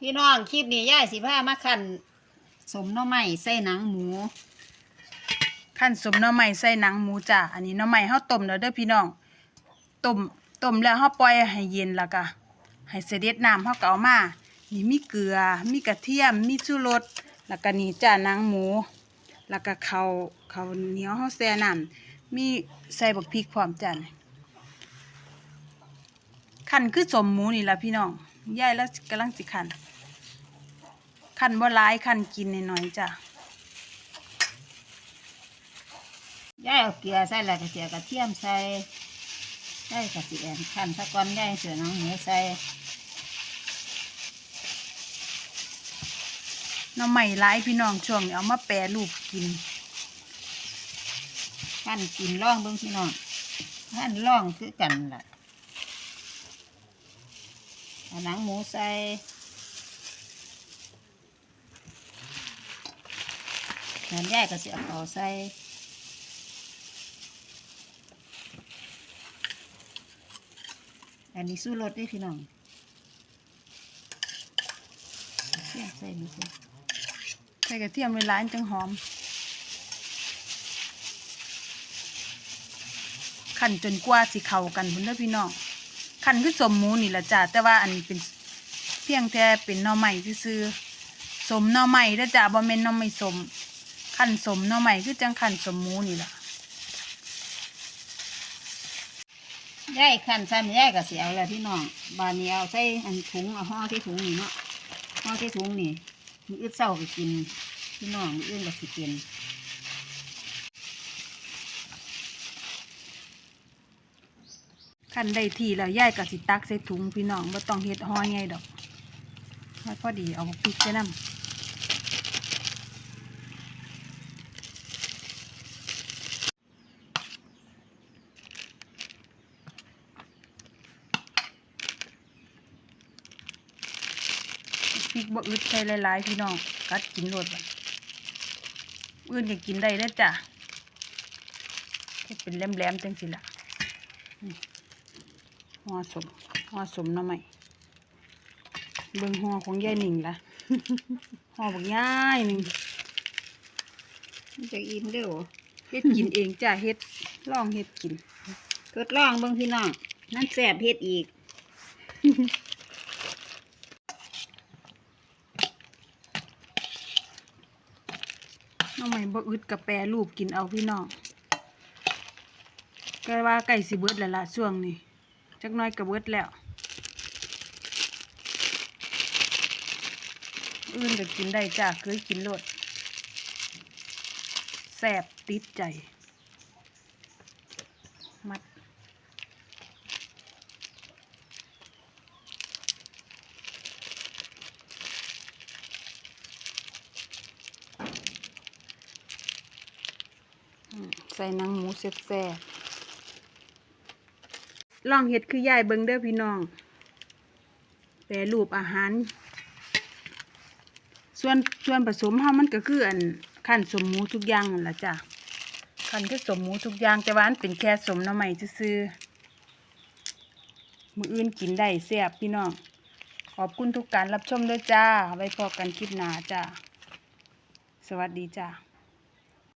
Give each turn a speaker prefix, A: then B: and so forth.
A: พี่น้องคลิปนี้ย่ายสิพามาขันสมหน่อไม้ใส่หนังหมู
B: ขั้นสมหน่อไม้ใส่หนังหมูจ้ะอันนี้หน่อไม้เฮาต้มแล้วเด้อพี่น้องต้มต้มแล้วเฮาปล่อยให้เย็นแล้วก็ให้เสด็จน้ำเฮาก็เอามา นี่มีเกลือ มีกระเทียม มีชูรสแล้วก็นี่จ้ะหนังหมู แล้วก็ข้าวข้าวเหนียวเฮาแช่น้ำมีใส่บักพริกพร้อมจ้ะนี่คั่นคือสมหมูนี่ล่ะพี่น้อง ยายแล้วกำลังสิคั่นคั่นบ่หลายคั่นกินน้อยๆจ้ะ
A: ย่ายเอาเกลือใส่แล้วก็เสียกระเทียมใส่ย่ายกระเสียนขันสะก้อนย่ายเสือหนังหมูใส่
B: หน้ำใหม่หลายพี่น้องช่วงนี้เอามาแปรรูปกิน
A: ขันกินร่องเบิ่งพี่น้องขันร่องคือกันล่ะ เอาหนังหมูใส่แล้วย่ายก็เสียเอใส่อันนี้สู้รสด้วยพี่น้องเสียใส่ดูสิ
B: ใส่กระเทียมหลายๆจังหอม ขั้นจนกว่าสิเข้ากันพุ่นเด้อพี่น้อง ขันคือสมหมูนี่ละจ้ะแต่ว่าอันนี้เป็นเพียงแค่เป็นหน่อไม้ซื่อสมหน่อไม้เด้จ้ะบ่แม่นหน่อไม้สมขันสมหน่อไม้คือจังขันสมหมูนี่ละ
A: ย่ายขันซ้ำย่ายก็เสียเอาล้วพี่น้องบานนี้เอาใส่อันถุงเอาห่อที่ถุงนี่เนาะห่อที่ถุงนี่มืออึดเศร้าไปกินพี่น้องมืออื่นก็สิกิน
B: ขันได้ทีแล้วยายก็สิตักใส่ถุงพี่น้องบ่ต้องเฮ็ดห่อใหญ่ดอกให้พอดีเอาพริกใส่น้ำพริกบ่อึดใส่หลายๆพี่น้องกัดกินรดบัดอื่นก็กินได้เด้อจ้ะเฮ็ดเป็นแหลมๆจังสิล่ะ ห่อสมห่อสมหน่อไม้เบิ่งห่อของยายหนิงล่ะห่อบักย่ายหนึ่ง
A: มันจะอิ่มเด้อ
B: เฮ็ดกินเองจ้ะเฮ็ดลองเฮ็ดกิน
A: ทดลองเบิ่งพี่น้องนั่นแซ่บเฮ็ดอีก
B: หน่อไม้บ่อึดกับแปรรูปกินเอาพี่น้องก็ว่าไก่สิเบิดแล้วล่ะช่วงนี้ จักน้อยก็เบิดแล้ว อื่นก็กินได้จ้าเคยกินโลดแซ่บติดใจ มัดใส่นังหมูแซ่บๆ ลองเห็ดคือยายเบิงเด้อพี่น้อง แปรรูปอาหาร ส่วนส่วนผสมเฮามันก็คืออันขั้นสมหมูทุกอย่างนั่นล่ะจ้ะขั้นคือสมหมูทุกอย่างแต่ว่าอันเป็นแค่สมหน้ำใหม่ซื่อมืออื่นกินได้แซ่บพี่น้อง ขอบคุณทุกการรับชมด้วยจ้า ไว้พอกันคลิปหน้าจ้า สวัสดีจ้า